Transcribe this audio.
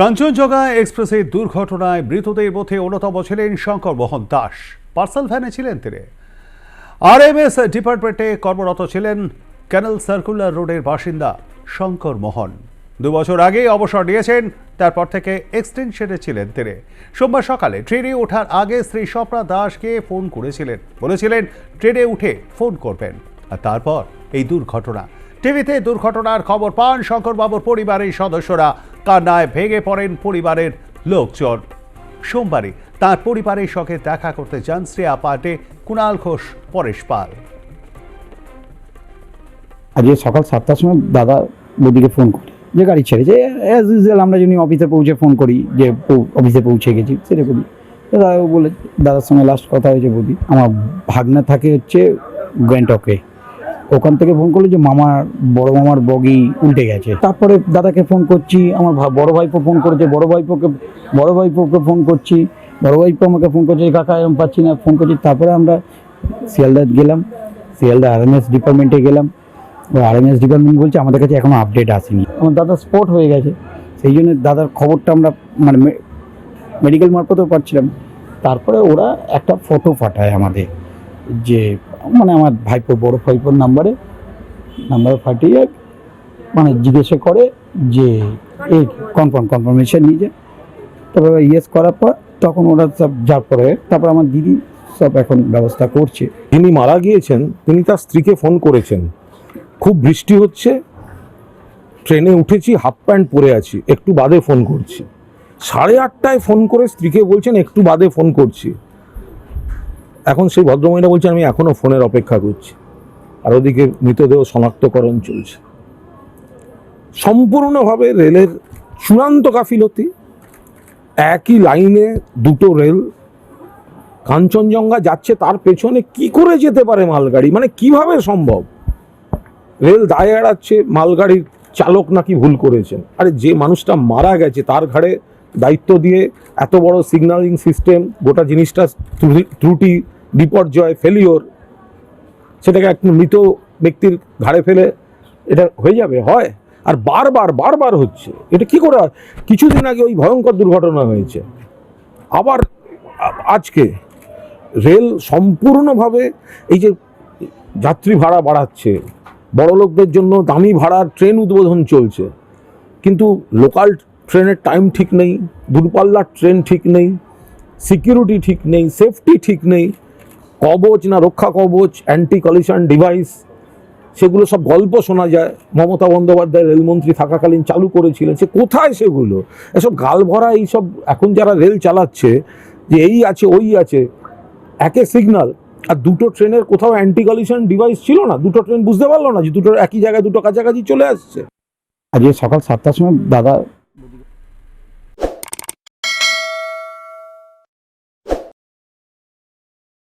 কাঞ্চনজঙ্ঘা এক্সপ্রেসের দুর্ঘটনায় মৃতদের মধ্যে অন্যতম ছিলেন শঙ্কর মোহন দাস। পার্সেল ভ্যানে ছিলেন তিনি। আর আরএমএস ডিপার্টমেন্টে কর্মরত ছিলেন ক্যানেল সার্কুলার রোডের বাসিন্দা শঙ্কর মোহন। দু বছর আগে অবসর নিয়েছেন, তারপর থেকে এক্সটেনশনে ছিলেন তিনি। সোমবার সকালে ট্রেনে ওঠার আগে শ্রী স্বপ্না দাসকে ফোন করেছিলেন। বলেছিলেন, ট্রেনে উঠে ফোন করবেন। আর তারপর এই দুর্ঘটনা। টিভিতে দুর্ঘটনার খবর পান শঙ্করবাবুর পরিবারের সদস্যরা। কান্নায় ভেঙে পড়েন পরিবারের লোকজন। সোমবারই তার পরিবারের সঙ্গে দেখা করতে যান শ্রেয়া পাটে কুণাল ঘোষ, পরেশ পাল। আজকে সকাল সাতটার সময় দাদা বৌদিকে ফোন করি, যে গাড়ি ছেড়েছে অ্যাজ ইউজুয়াল আমরা যিনি অফিসে পৌঁছে ফোন করি, যে অফিসে পৌঁছে গেছি, সেরকমই। তো দাদা বলে, দাদার সঙ্গে লাস্ট কথা হয়েছে বৌদি, আমার ভাগনা থাকে হচ্ছে গ্যাংটকে ওখান থেকে ফোন করল যে মামার, বড় মামার বগি উল্টে গেছে। তারপরে দাদাকে ফোন করছি, আমার বড় ভাইপো ফোন করেছে, বড় ভাইপোকে বড় ভাইপোকে ফোন করছি, বড় ভাইপো আমাকে ফোন করছে কাকা এরকম পাচ্ছি না। ফোন করছি, তারপরে আমরা শিয়ালদা গেলাম শিয়ালদা আরএমএস ডিপার্টমেন্টে গেলাম। আরএমএস ডিপার্টমেন্ট বলছে, আমাদের কাছে এখনও আপডেট আসেনি। আমার দাদা স্পট হয়ে গেছে। সেই জন্য দাদার খবরটা আমরা মানে মেডিকেল মারফতেও পাচ্ছিলাম তারপরে ওরা একটা ফটো পাঠায় আমাদের, যে মানে আমার ভাইপোর বড় ভাইপোর নাম্বারে নাম্বার পাঠিয়ে মানে জিজ্ঞাসা করে যে এই কনফার্ম কনফার্মেশন নিয়ে যায়। তারপরে ইয়েস করার পর তখন ওরা সব যার পরে তারপর আমার দিদি সব এখন ব্যবস্থা করছে। যিনি মারা গিয়েছেন তিনি তার স্ত্রীকে ফোন করেছেন। খুব বৃষ্টি হচ্ছে ট্রেনে উঠেছি হাফ প্যান্ট পরে আছি একটু বাদে ফোন করছি। সাড়ে আটটায় ফোন করে স্ত্রীকে বলছেন একটু বাদে ফোন করছি। এখন সেই ভদ্রমহিলা বলছেন আমি এখনও ফোনের অপেক্ষা করছি। আর ওদিকে মৃতদেহ শনাক্তকরণ চলছে। সম্পূর্ণভাবে রেলের চূড়ান্ত গাফিলতি। একই লাইনে দুটো রেল। কাঞ্চনজঙ্ঘা যাচ্ছে, তার পেছনে কি করে যেতে পারে মালগাড়ি? মানে কীভাবে সম্ভব? রেল দায় এড়াচ্ছে, মালগাড়ির চালক নাকি ভুল করেছেন? আরে যে মানুষটা মারা গেছে, তার ঘাড়ে দায়িত্ব দিয়ে এত বড় সিগন্যালিং সিস্টেম গোটা জিনিসটা ত্রুটি বিপর্যয় ফেলিওর সেটাকে এক মৃত ব্যক্তির ঘাড়ে ফেলে এটা হয়ে যাবে, হয়। আর বারবার বারবার হচ্ছে। এটা কি করে? কিছুদিন আগে ওই ভয়ঙ্কর দুর্ঘটনা হয়েছে। আবার আজকে রেল সম্পূর্ণভাবে এই যে যাত্রী ভাড়া বাড়াচ্ছে, বড় লোকদের জন্য দামি ভাড়ার ট্রেন উদ্বোধন চলছে, কিন্তু লোকাল ট্রেনের টাইম ঠিক নেই, দূরপাল্লার ট্রেন ঠিক নেই সিকিউরিটি ঠিক নেই সেফটি ঠিক নেই কবচ না রক্ষা কবচ অ্যান্টি কলিশন ডিভাইস সেগুলো সব গল্প শোনা যায়। মমতা বন্দ্যোপাধ্যায় রেলমন্ত্রী থাকাকালীন চালু করেছিলেন। সে কোথায় সেগুলো? এসব গাল ভরা এইসব এখন যারা রেল চালাচ্ছে, যে এই আছে, ওই আছে, একে সিগন্যাল আর দুটো ট্রেনের কোথাও অ্যান্টি কলিশন ডিভাইস ছিল না। দুটো ট্রেন বুঝতে পারল না যে দুটো একই জায়গায় দুটো কাছাকাছি চলে আসছে। আজকে সকাল সাতটার সময় দাদা